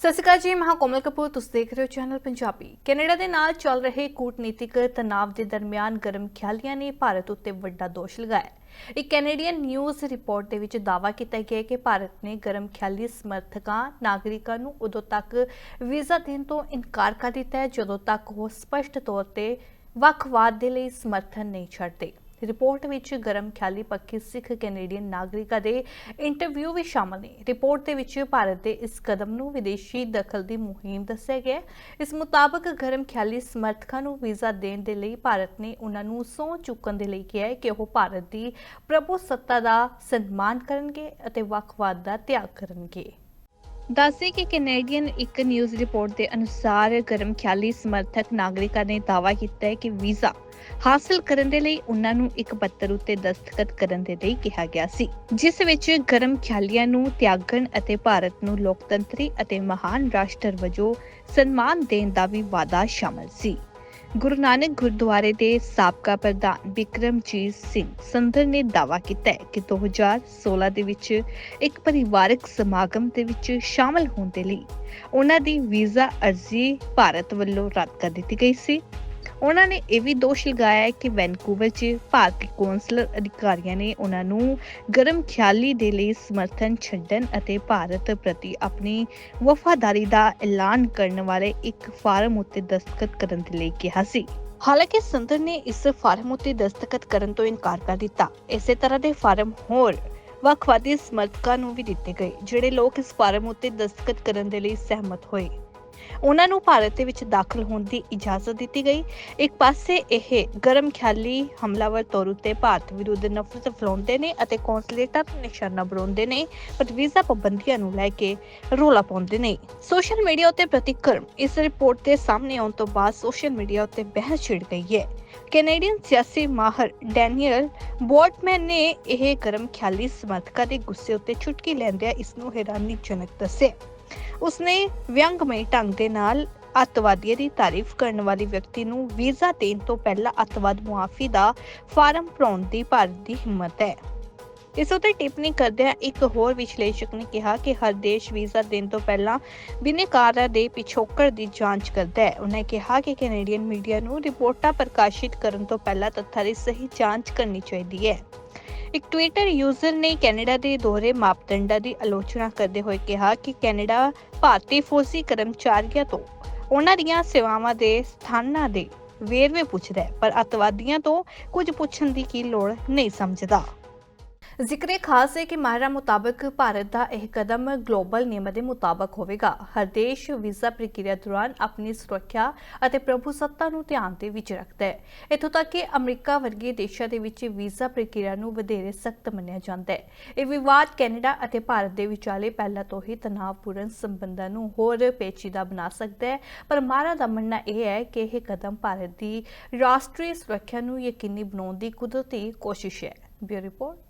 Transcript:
ਸਤਿ ਸ਼੍ਰੀ ਅਕਾਲ ਜੀ, ਮੈਂ ਕੋਮਲ ਕਪੂਰ, ਤੁਸੀਂ ਦੇਖ ਰਹੇ ਹੋ ਚੈਨਲ ਪੰਜਾਬੀ। ਕੈਨੇਡਾ ਦੇ ਨਾਲ ਚੱਲ ਰਹੇ ਕੂਟਨੀਤਿਕ ਤਣਾਅ ਦੇ ਦਰਮਿਆਨ ਗਰਮ ਖਿਆਲੀਆਂ ਨੇ ਭਾਰਤ ਉੱਤੇ ਵੱਡਾ ਦੋਸ਼ ਲਗਾਇਆ ਇੱਕ ਕੈਨੇਡੀਅਨ ਨਿਊਜ਼ ਰਿਪੋਰਟ ਦੇ ਵਿੱਚ ਦਾਅਵਾ ਕੀਤਾ ਗਿਆ ਹੈ ਕਿ ਭਾਰਤ ਨੇ ਗਰਮ ਖਿਆਲੀ ਸਮਰਥਕਾਂ, ਨਾਗਰਿਕਾਂ ਨੂੰ ਉਦੋਂ ਤੱਕ ਵੀਜ਼ਾ ਦੇਣ ਤੋਂ ਇਨਕਾਰ ਕਰ ਦਿੱਤਾ ਹੈ, ਜਦੋਂ ਤੱਕ ਉਹ ਸਪਸ਼ਟ ਤੌਰ ਤੇ ਵੱਖਵਾਦ ਦੇ ਲਈ ਸਮਰਥਨ ਨਹੀਂ ਛੱਡਦੇ। ਰਿਪੋਰਟ ਵਿੱਚ ਗਰਮ ਖਿਆਲੀ ਪੱਖੀ ਸਿੱਖ ਕੈਨੇਡੀਅਨ ਨਾਗਰਿਕਾਂ ਦੇ ਇੰਟਰਵਿਊ ਵੀ ਸ਼ਾਮਲ ਨੇ। ਰਿਪੋਰਟ ਦੇ ਵਿੱਚ ਭਾਰਤ ਦੇ ਇਸ ਕਦਮ ਨੂੰ ਵਿਦੇਸ਼ੀ ਦਖਲ ਦੀ ਮੁਹਿੰਮ ਦੱਸਿਆ ਗਿਆ ਇਸ ਮੁਤਾਬਕ ਗਰਮ ਖਿਆਲੀ ਸਮਰਥਕਾਂ ਨੂੰ ਵੀਜ਼ਾ ਦੇਣ ਦੇ ਲਈ ਭਾਰਤ ਨੇ ਉਹਨਾਂ ਨੂੰ ਸਹੁੰ ਚੁੱਕਣ ਦੇ ਲਈ ਕਿਹਾ ਹੈ ਕਿ ਉਹ ਭਾਰਤ ਦੀ ਪ੍ਰਭੂ ਸੱਤਾ ਦਾ ਸਨਮਾਨ ਕਰਨਗੇ ਅਤੇ ਵੱਖਵਾਦ ਦਾ ਤਿਆਗ ਕਰਨਗੇ। ਦੱਸੇ ਕਿ ਕੈਨੇਡੀਅਨ ਇੱਕ ਨਿਊਜ਼ ਰਿਪੋਰਟ ਦੇ ਅਨੁਸਾਰ ਗਰਮ ਖਿਆਲੀ ਸਮਰਥਕ ਨਾਗਰਿਕਾਂ ਨੇ ਦਾਅਵਾ ਕੀਤਾ ਹੈ ਕਿ ਵੀਜ਼ਾ ਹਾਸਲ ਕਰਨ ਦੇ ਲਈ ਉਹਨਾਂ ਨੂੰ ਇੱਕ ਪੱਤਰ ਉੱਤੇ ਦਸਤਖਤ ਕਰਨ ਦੇ ਲਈ ਕਿਹਾ ਗਿਆ ਸੀ, ਜਿਸ ਵਿੱਚ ਗਰਮ ਖਿਆਲੀਆਂ ਨੂੰ ਤਿਆਗਣ ਅਤੇ ਭਾਰਤ ਨੂੰ ਲੋਕਤੰਤਰੀ ਅਤੇ ਮਹਾਨ ਰਾਸ਼ਟਰ ਵਜੋਂ ਸਨਮਾਨ ਦੇਣ ਦਾ ਵੀ ਵਾਅਦਾ ਸ਼ਾਮਲ ਸੀ। ਗੁਰੂ ਨਾਨਕ ਗੁਰਦੁਆਰੇ ਦੇ ਸਾਬਕਾ ਪ੍ਰਧਾਨ ਬਿਕਰਮਜੀਤ ਸਿੰਘ ਸੰਧਰ ਨੇ ਦਾਅਵਾ ਕੀਤਾ ਹੈ ਕਿ 2016 ਦੇ ਵਿੱਚ ਇੱਕ ਪਰਿਵਾਰਕ ਸਮਾਗਮ ਦੇ ਵਿੱਚ ਸ਼ਾਮਲ ਹੋਣ ਦੇ ਲਈ ਉਹਨਾਂ ਦੀ ਵੀਜ਼ਾ ਅਰਜ਼ੀ ਭਾਰਤ ਵੱਲੋਂ ਰੱਦ ਕਰ ਦਿੱਤੀ ਗਈ ਸੀ। ਉਹਨਾਂ ਨੇ ਇਹ ਵੀ ਦੋਸ਼ ਲਗਾਇਆ ਹੈ ਕਿ ਵੈਨਕੂਵਰ 'ਚ ਭਾਰਤੀ ਕੌਂਸਲਰ ਅਧਿਕਾਰੀਆਂ ਨੇ ਉਹਨਾਂ ਨੂੰ ਗਰਮ ਖਿਆਲੀ ਦੇ ਲਈ ਸਮਰਥਨ ਛੱਡਣ ਅਤੇ ਭਾਰਤ ਪ੍ਰਤੀ ਆਪਣੀ ਵਫਾਦਾਰੀ ਦਾ ਐਲਾਨ ਕਰਨ ਵਾਲੇ ਇੱਕ ਫਾਰਮ ਉੱਤੇ ਦਸਤਖਤ ਕਰਨ ਦੇ ਲਈ ਕਿਹਾ ਸੀ। ਹਾਲਾਂਕਿ ਸੰਦਰ ਨੇ ਇਸ ਫਾਰਮ ਉੱਤੇ ਦਸਤਖਤ ਕਰਨ ਤੋਂ ਇਨਕਾਰ ਕਰ ਦਿੱਤਾ। ਇਸੇ ਤਰ੍ਹਾਂ ਦੇ ਫਾਰਮ ਹੋਰ ਵੱਖਵਾਦੀ ਸਮਰਥਕਾਂ ਨੂੰ ਵੀ ਦਿੱਤੇ ਗਏ, ਜਿਹੜੇ ਲੋਕ ਇਸ ਫਾਰਮ ਉੱਤੇ ਦਸਤਖਤ ਕਰਨ ਦੇ ਲਈ ਸਹਿਮਤ ਹੋਏ। ਉਹਨਾਂ ਨੂੰ ਭਾਰਤ ਦੇ ਵਿੱਚ ਦਾਖਲ ਹੋਣ ਦੀ ਇਜਾਜ਼ਤ ਦਿੱਤੀ ਗਈ। ਇੱਕ ਪਾਸੇ ਇਹ ਗਰਮ ਖਿਆਲੀ ਹਮਲਾਵਰ ਤੌਰ ਉੱਤੇ ਭਾਰਤ ਵਿਰੁੱਧ ਨਫ਼ਰਤ ਫੈਲਾਉਂਦੇ ਨੇ ਅਤੇ ਕੌਂਸਲੇਟਾਂ ਨੂੰ ਨਿਸ਼ਾਨਾ ਬਣਾਉਂਦੇ ਨੇ, ਪਰ ਵੀਜ਼ਾ ਪਾਬੰਦੀਆਂ ਨੂੰ ਲੈ ਕੇ ਰੋਲਾ ਪਾਉਂਦੇ ਨੇ। ਸੋਸ਼ਲ ਮੀਡੀਆ ਉੱਤੇ ਪ੍ਰਤੀਕਰਮ, ਇਸ ਰਿਪੋਰਟ ਦੇ ਸਾਹਮਣੇ ਆਉਣ ਤੋਂ ਬਾਅਦ ਸੋਸ਼ਲ ਮੀਡੀਆ ਉੱਤੇ ਬਹਿਸ ਛਿੜ ਗਈ ਹੈ। ਕੈਨੇਡੀਅਨ ਸਿਆਸੀ ਮਾਹਰ ਡੈਨੀਅਲ ਬੋਟਮੈਨ ਨੇ ਇਹ ਗਰਮ ਖਿਆਲੀ ਸਮਰਥਕਾਂ ਦੇ ਗੁੱਸੇ ਉੱਤੇ ਚੁਟਕੀ ਲੈਂਦਿਆਂ ਇਸ ਨੂੰ ਹੈਰਾਨੀਜਨਕ ਦੱਸਿਆ। ਉਸਨੇ ਵਿਅੰਗਮਈ ਢੰਗ ਦੇ ਨਾਲ ਅੱਤਵਾਦੀਆਂ ਦੀ ਤਾਰੀਫ ਕਰਨ ਵਾਲੀ ਵਿਅਕਤੀ ਨੂੰ ਵੀਜ਼ਾ ਦੇਣ ਤੋਂ ਪਹਿਲਾਂ ਅੱਤਵਾਦ ਮੁਆਫੀ ਦਾ ਫਾਰਮ ਭਰਾਉਣ ਦੀ ਭਾਰਤ ਦੀ ਹਿੰਮਤ ਹੈ। ਇਸ ਉੱਤੇ ਟਿੱਪਣੀ ਕਰਦਿਆਂ ਇੱਕ ਹੋਰ ਵਿਸ਼ਲੇਸ਼ਕ ਨੇ ਕਿਹਾ ਕਿ ਹਰ ਦੇਸ਼ ਵੀਜ਼ਾ ਦੇਣ ਤੋਂ ਪਹਿਲਾਂ ਬਿਨੇਕਾਰਾਂ ਦੇ ਪਿਛੋਕੜ ਦੀ ਜਾਂਚ ਕਰਦਾ ਹੈ। ਉਹਨੇ ਕਿਹਾ ਕਿ ਕੈਨੇਡੀਅਨ ਮੀਡੀਆ ਨੂੰ ਰਿਪੋਰਟਾਂ ਪ੍ਰਕਾਸ਼ਿਤ ਕਰਨ ਤੋਂ ਪਹਿਲਾਂ ਤੱਥਾਂ ਦੀ ਸਹੀ ਜਾਂਚ ਕਰਨੀ ਚਾਹੀਦੀ ਹੈ। ਇੱਕ ਟਵਿੱਟਰ ਯੂਜ਼ਰ ਨੇ ਕੈਨੇਡਾ ਦੇ ਦੋਹਰੇ ਮਾਪਦੰਡਾਂ ਦੀ ਆਲੋਚਨਾ ਕਰਦੇ ਹੋਏ ਕਿਹਾ ਕਿ ਕੈਨੇਡਾ ਭਾਰਤੀ ਫੌਜੀ ਕਰਮਚਾਰੀਆਂ ਤੋਂ ਉਹਨਾਂ ਦੀਆਂ ਸੇਵਾਵਾਂ ਦੇ ਸਥਾਨਾਂ ਦੇ ਵੇਰਵੇ ਪੁੱਛਦਾ ਹੈ, ਪਰ ਅਤਵਾਦੀਆਂ ਤੋਂ ਕੁਝ ਪੁੱਛਣ ਦੀ ਕੀ ਲੋੜ ਨਹੀਂ ਸਮਝਦਾ। ਜ਼ਿਕਰੇ ਖਾਸ ਹੈ ਕਿ ਮਾਹਿਰਾਂ ਮੁਤਾਬਕ ਭਾਰਤ ਦਾ ਇਹ ਕਦਮ ਗਲੋਬਲ ਨਿਯਮਾਂ ਦੇ ਮੁਤਾਬਕ ਹੋਵੇਗਾ। ਹਰ ਦੇਸ਼ ਵੀਜ਼ਾ ਪ੍ਰਕਿਰਿਆ ਦੌਰਾਨ ਆਪਣੀ ਸੁਰੱਖਿਆ ਅਤੇ ਪ੍ਰਭੂਸੱਤਾ ਨੂੰ ਧਿਆਨ ਦੇ ਵਿੱਚ ਰੱਖਦਾ ਹੈ। ਇੱਥੋਂ ਤੱਕ ਕਿ ਅਮਰੀਕਾ ਵਰਗੇ ਦੇਸ਼ਾਂ ਦੇ ਵਿੱਚ ਵੀਜ਼ਾ ਪ੍ਰਕਿਰਿਆ ਨੂੰ ਵਧੇਰੇ ਸਖਤ ਮੰਨਿਆ ਜਾਂਦਾ ਹੈ। ਇਹ ਵਿਵਾਦ ਕੈਨੇਡਾ ਅਤੇ ਭਾਰਤ ਦੇ ਵਿਚਾਲੇ ਪਹਿਲਾਂ ਤੋਂ ਹੀ ਤਣਾਅਪੂਰਨ ਸੰਬੰਧਾਂ ਨੂੰ ਹੋਰ ਪੇਚੀਦਾ ਬਣਾ ਸਕਦਾ ਹੈ। ਪਰ ਮਾਹਿਰਾਂ ਦਾ ਮੰਨਣਾ ਇਹ ਹੈ ਕਿ ਇਹ ਕਦਮ ਭਾਰਤ ਦੀ ਰਾਸ਼ਟਰੀ ਸੁਰੱਖਿਆ ਨੂੰ ਯਕੀਨੀ ਬਣਾਉਣ ਦੀ ਕੁਦਰਤੀ ਕੋਸ਼ਿਸ਼ ਹੈ। Bureau report.